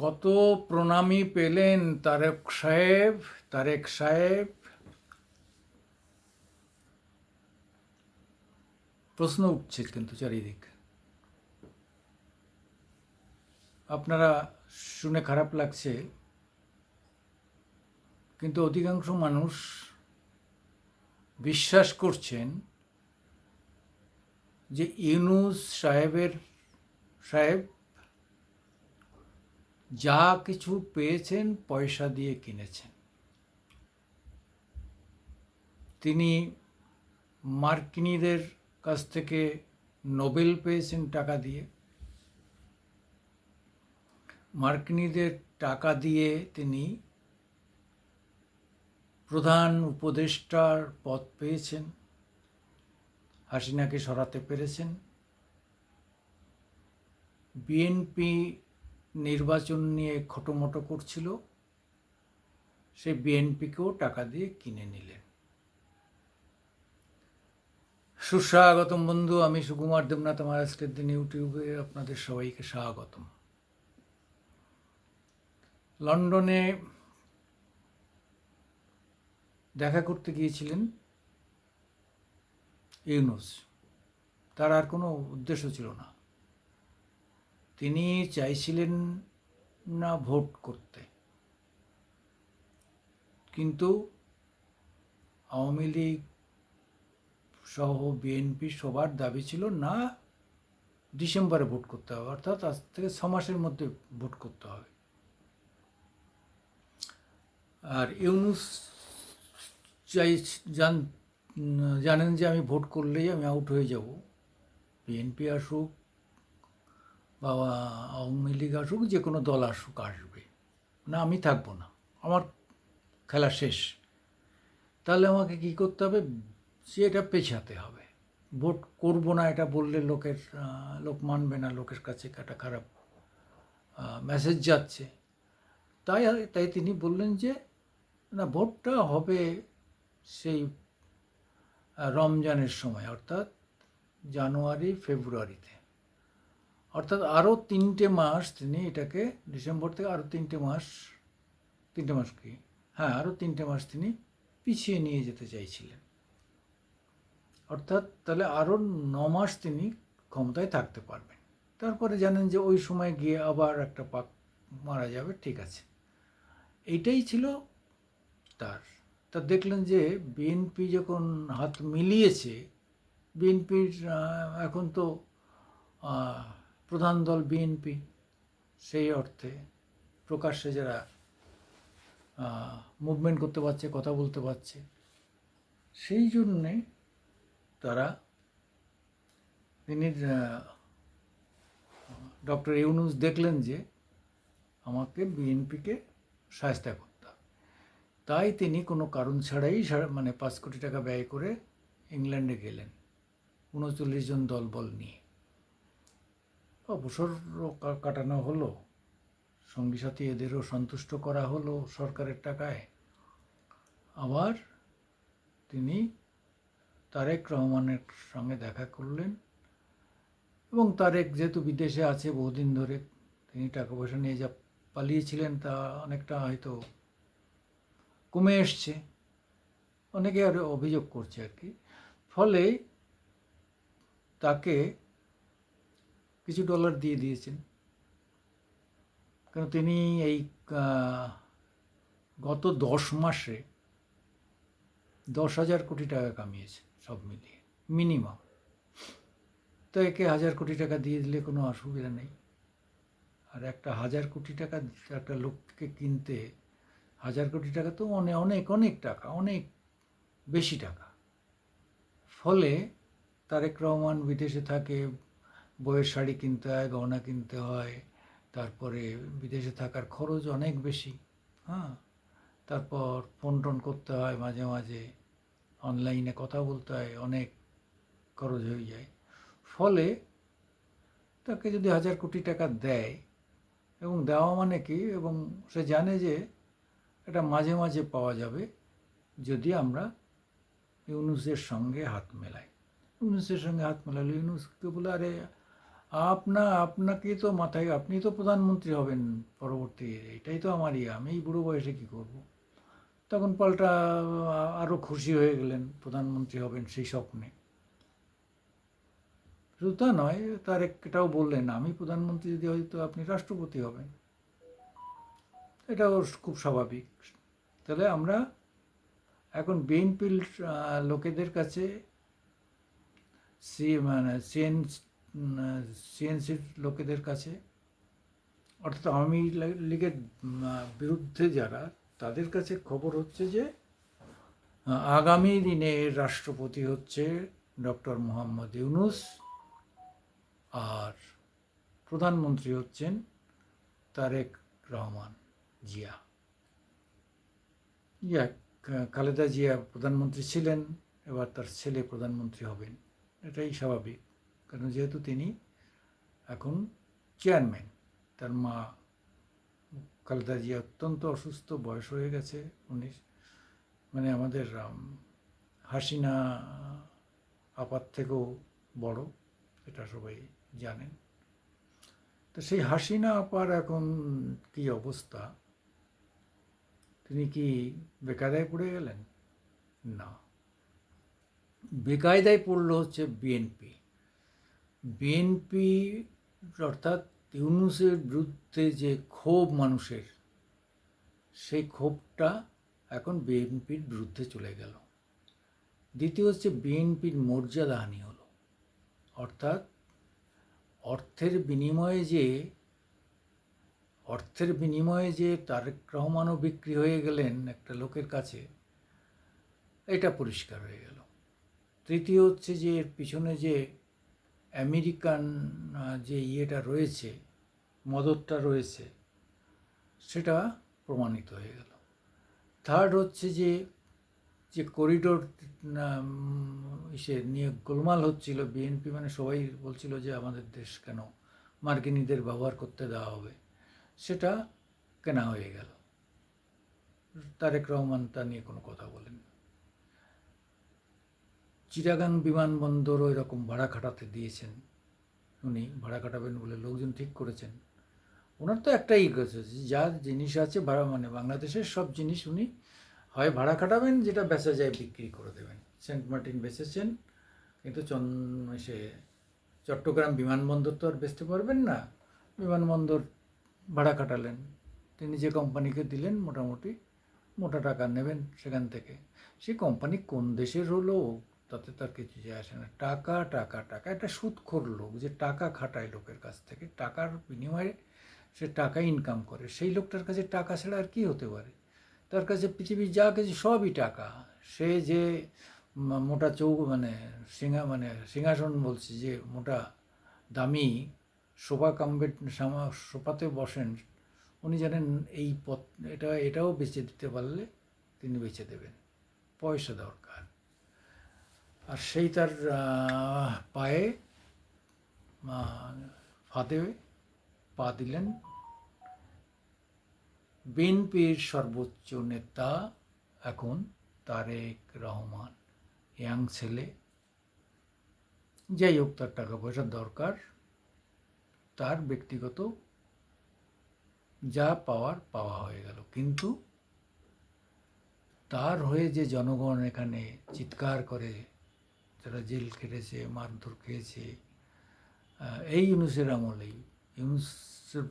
কত প্রণামী পেলেন তারেক সাহেব তারেক সাহেব? প্রশ্ন উঠছে কিন্তু চারিদিক। আপনারা শুনে খারাপ লাগছে, কিন্তু অধিকাংশ মানুষ বিশ্বাস করছেন যে ইউনুস সাহেবের, সাহেব যা কিছু পেয়েছেন, পয়সা দিয়ে কিনেছেন। তিনি মার্কিনীদের কাছ থেকে নোবেল পেয়েছেন টাকা দিয়ে। মার্কিনীদের টাকা দিয়ে তিনি প্রধান উপদেষ্টার পদ পেয়েছেন, হাসিনাকে সরাতে পেরেছেন। বিএনপি নির্বাচন নিয়ে খটোমটো করছিল, সে বিএনপিকেও টাকা দিয়ে কিনে নিলেন। সুস্বাগতম বন্ধু, আমি সুকুমার দেবনাথ, আমার আজকের দিন ইউটিউবে আপনাদের সবাইকে স্বাগতম। লন্ডনে দেখা করতে গিয়েছিলেন ইউনুস। তার আর কোনো উদ্দেশ্য ছিল না। তিনি চাইছিলেন না ভোট করতে। কিন্তু আওয়ামী লীগ সহ বিএনপি সবার দাবি ছিল না ডিসেম্বরে ভোট করতে হবে, অর্থাৎ আজ থেকে ছ মাসের মধ্যে ভোট করতে হবে। আর ইউনুস চাই, জান, জানেন যে আমি ভোট করলেই আমি আউট হয়ে যাব, বিএনপি আসুক বা আওয়ামী লীগ আসুক, যে কোনো দল আসুক, আসবে। না, আমি থাকব না। আমার খেলা শেষ। তাহলে আমাকে কি করতে হবে? সে এটা পেছাতে হবে। ভোট করব না, এটা বললে লোকের লোক মানবে না, লোকের কাছে একটা খারাপ মেসেজ যাচ্ছে। তাই তাই তিনি বললেন যে, না, ভোটটা হবে সেই রমজানের সময়, অর্থাৎ জানুয়ারি, ফেব্রুয়ারিতে। অর্থাৎ আরও তিনটে মাস তিনি এটাকে ডিসেম্বর থেকে আরও তিনটে মাস তিনটে মাস কি? হ্যাঁ আরও তিনটে মাস তিনি পিছিয়ে নিয়ে যেতে চাইছিলেন। অর্থাৎ তাহলে আরও ন মাস তিনি ক্ষমতায় থাকতে পারবেন। তারপরে জানেন যে ওই সময় গিয়ে আবার একটা পাক মারা যাবে, ঠিক আছে। এইটাই ছিল তার। তা দেখলেন যে বিএনপি যখন হাত মিলিয়েছে বিএনপির এখন তো প্রধান দল বিএনপি সেই অর্থে প্রকাশ্যে যারা মুভমেন্ট করতে পারছে, কথা বলতে পারছে, সেই জন্যে তারা তিনি ডক্টর ইউনুস দেখলেন যে আমাকে বিএনপিকে সাহায্য করতে তাই তিনি কোনো কারণ ছাড়াই মানে পাঁচ কোটি টাকা ব্যয় করে ইংল্যান্ডে গেলেন। উনচল্লিশ জন দলবল নিয়ে। অবসর কাটানো হলো। সঙ্গী সাথী এদেরও সন্তুষ্ট করা হলো সরকারের টাকায়। আবার তিনি তারেক রহমানের সঙ্গে দেখা করলেন এবং তারেক যেহেতু বিদেশে আছে বহুদিন ধরে, তিনি টাকা পয়সা নিয়ে যা পালিয়েছিলেন তা অনেকটা হয়তো কমে এসছে। অনেকে আর অভিযোগ করছে আর কি। ফলে তাকে কিছু ডলার দিয়ে দিয়েছেন। কারণ তিনি এই গত দশ মাসে দশ হাজার কোটি টাকা কামিয়েছে সব মিলিয়ে মিনিমাম তো একে হাজার কোটি টাকা দিয়ে দিলে কোনো অসুবিধা নেই। আর একটা হাজার কোটি টাকা, একটা লোককে কিনতে হাজার কোটি টাকা তো অনেক অনেক অনেক টাকা, অনেক বেশি টাকা। ফলে তারেক রহমান বিদেশে থাকে বইয়ের শাড়ি কিনতে হয়, গহনা কিনতে হয়, তারপরে বিদেশে থাকার খরচ অনেক বেশি হ্যাঁ? তারপর ফোন টোন করতে হয় মাঝে মাঝে, অনলাইনে কথা বলতে হয়, অনেক খরচ হয়ে যায়। ফলে তাকে যদি হাজার কোটি টাকা দেয় এবং দেওয়া মানে কি? এবং সে জানে যে এটা মাঝে মাঝে পাওয়া যাবে যদি আমরা ইউনুসের সঙ্গে হাত মেলাই। ইউনুসের সঙ্গে হাত মেলালো ইউনুসকে বলে, আরে আপনা, আপনাকে তো মাথায়, আপনি তো প্রধানমন্ত্রী হবেন পরবর্তী, এটাই তো আমার ইয়ে আমি বুড়ো বয়সে কী করব? তখন পাল্টা আরও খুশি হয়ে গেলেন, প্রধানমন্ত্রী হবেন সেই স্বপ্নে। শুধু তা নয় তার একটাও বললেন, আমি প্রধানমন্ত্রী যদি হয়তো আপনি রাষ্ট্রপতি হবেন। এটাও খুব স্বাভাবিক। তাহলে আমরা এখন বিএনপির লোকেদের কাছে সি মানে সিএন সিএনসির লোকেদের কাছে, অর্থাৎ আওয়ামী লীগের বিরুদ্ধে যারা, তাদের কাছে খবর হচ্ছে যে আগামী দিনে রাষ্ট্রপতি হচ্ছে ডক্টর মোহাম্মদ ইউনুস আর প্রধানমন্ত্রী হচ্ছেন তারেক রহমান জিয়া। কা- খালেদা জিয়া প্রধানমন্ত্রী ছিলেন, এবার তার ছেলে প্রধানমন্ত্রী হবেন। এটাই স্বাভাবিক। কারণ যেহেতু তিনি এখন চেয়ারম্যান, তার মা খালেদা জিয়া অত্যন্ত অসুস্থ, বয়স হয়ে গেছে উনি মানে আমাদের হাসিনা আপাত থেকেও বড়, এটা সবাই জানেন। তো সেই হাসিনা আপার এখন কি অবস্থা? তিনি কি বেকায়দায় পড়ে গেলেন? না। বেকায়দায় পড়ল হচ্ছে বিএনপি। বিএনপি অর্থাৎ ইউনুসের বিরুদ্ধে যে ক্ষোভ মানুষের, সেই ক্ষোভটা এখন বিএনপির বিরুদ্ধে চলে গেল। দ্বিতীয় হচ্ছে বিএনপির মর্যাদাহানি হলো। অর্থাৎ অর্থের বিনিময়ে যে, অর্থের বিনিময়ে যে তারেক রহমানও বিক্রি হয়ে গেলেন একটা লোকের কাছে, এটা পরিষ্কার হয়ে গেল। তৃতীয় হচ্ছে যে, এর পিছনে যে আমেরিকান যে ইয়েটা রয়েছে, মদতটা রয়েছে, সেটা প্রমাণিত হয়ে গেল। থার্ড হচ্ছে যে যে করিডোর ইসে নিয়ে গোলমাল হচ্ছিল বিএনপি মানে সবাই বলছিল যে আমাদের দেশ কেন মার্কিনীদের ব্যবহার করতে দেওয়া হবে, সেটা কেনা হয়ে গেল। তারেক রহমান তা নিয়ে কোনো কথা বলেন চিটাগাং বিমানবন্দরও এরকম ভাড়া খাটাতে দিয়েছেন উনি, ভাড়া খাটাবেন বলে লোকজন ঠিক করেছেন। ওনার তো একটাই যে যা জিনিস আছে ভাড়া মানে বাংলাদেশের সব জিনিস উনি হয় ভাড়া খাটাবেন, যেটা বেচা যায় বিক্রি করে দেবেন। সেন্ট মার্টিন বেচেছেন, কিন্তু চন, সে চট্টগ্রাম বিমানবন্দর তো আর বেচতে পারবেন না, বিমানবন্দর ভাড়া খাটালেন। তিনি যে কোম্পানিকে দিলেন, মোটামুটি মোটা টাকা নেবেন সেখান থেকে। সে কোম্পানি কোন দেশের হলো তাতে তার কিছু যায় আসে না। টাকা টাকা টাকা। একটা সুদখোর লোক যে টাকা খাটায় লোকের কাছ থেকে, টাকার বিনিময়ে সে টাকা ইনকাম করে। সেই লোকটার কাছে টাকা ছাড়া আর কি হতে পারে? তার কাছে পৃথিবীর যা কিছু সবই টাকা। সে যে মোটা চৌ মানে সিংহা মানে সিংহাসন বলছি যে মোটা, দামি সোফা কামবেট সোফাতে বসেন, উনি জানেন এই পথ, এটা, এটাও বেচে দিতে পারলে তিনি বেচে দেবেন। পয়সা দরকার। আর সেই তার পায়ে ফাঁদে পা দিলেন। বিএনপির সর্বোচ্চ নেতা এখন তারেক রহমান, ইয়াং ছেলে। যাই হোক, তার টাকা পয়সার দরকার। তার ব্যক্তিগত যা পাওয়ার পাওয়া হয়ে গেল। কিন্তু তার হয়ে যে জনগণ এখানে চিৎকার করে যারা জেল কেটেছে মারধর খেয়েছে। এই ইউনুসের আমলেই ইউনুসের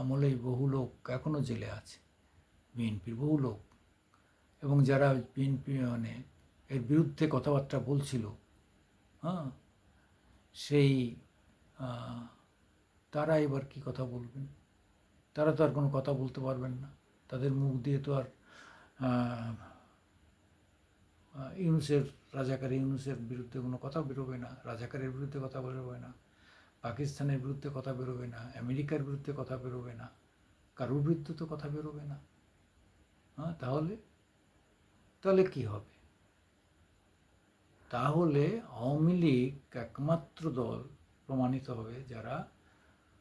আমলেই বহু লোক এখনও জেলে আছে, বিএনপির বহু লোক। এবং যারা বিএনপি মানে এর বিরুদ্ধে কথাবার্তা বলছিল হ্যাঁ সেই তারা এবার কি কথা বলবেন? তারা তো আর কোনো কথা বলতে পারবেন না। তাদের মুখ দিয়ে তো আর ইউনুসের রাজাকার ইউনুসের বিরুদ্ধে কোনো কথা বেরোবে না, রাজাকারের বিরুদ্ধে কথা বেরোবে না, পাকিস্তানের বিরুদ্ধে কথা বেরোবে না, আমেরিকার বিরুদ্ধে কথা বেরোবে না, কারোর বিরুদ্ধে তো কথা বেরোবে না। হ্যাঁ তাহলে? তাহলে কি হবে? তাহলে আওয়ামী লীগ একমাত্র দল প্রমাণিত হবে যারা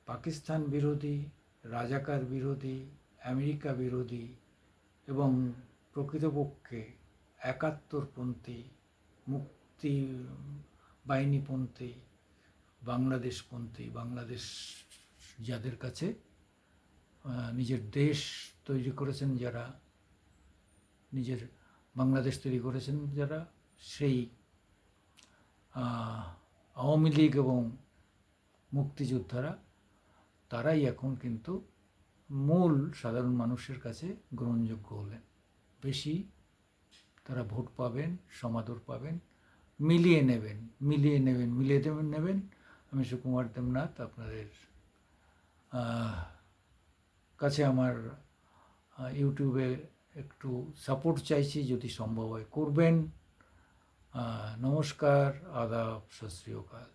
পাকিস্তান বিরোধী, রাজাকার বিরোধী, আমেরিকা বিরোধী এবং প্রকৃতপক্ষে একাত্তরপন্থী মুক্তি বাহিনীপন্থী বাংলাদেশপন্থী বাংলাদেশ যাদের কাছে নিজের দেশ তৈরি করেছেন যারা, নিজের বাংলাদেশ তৈরি করেছেন যারা, সেই আওয়ামী লীগ এবং মুক্তিযোদ্ধারা, তারাই এখন কিন্তু মূল সাধারণ মানুষের কাছে গ্রহণযোগ্য হলেন। বেশি তারা ভোট পাবেন, সমাদর পাবেন, মিলিয়ে নেবেন মিলিয়ে নেবেন, মিলিয়ে দেবেন, নেবেন। আমি সুকুমার দেবনাথ, আপনাদের কাছে আমার ইউটিউবে একটু সাপোর্ট চাইছি, যদি সম্ভব হয় করবেন। নমস্কার, আদাব, সত শ্রী অকাল।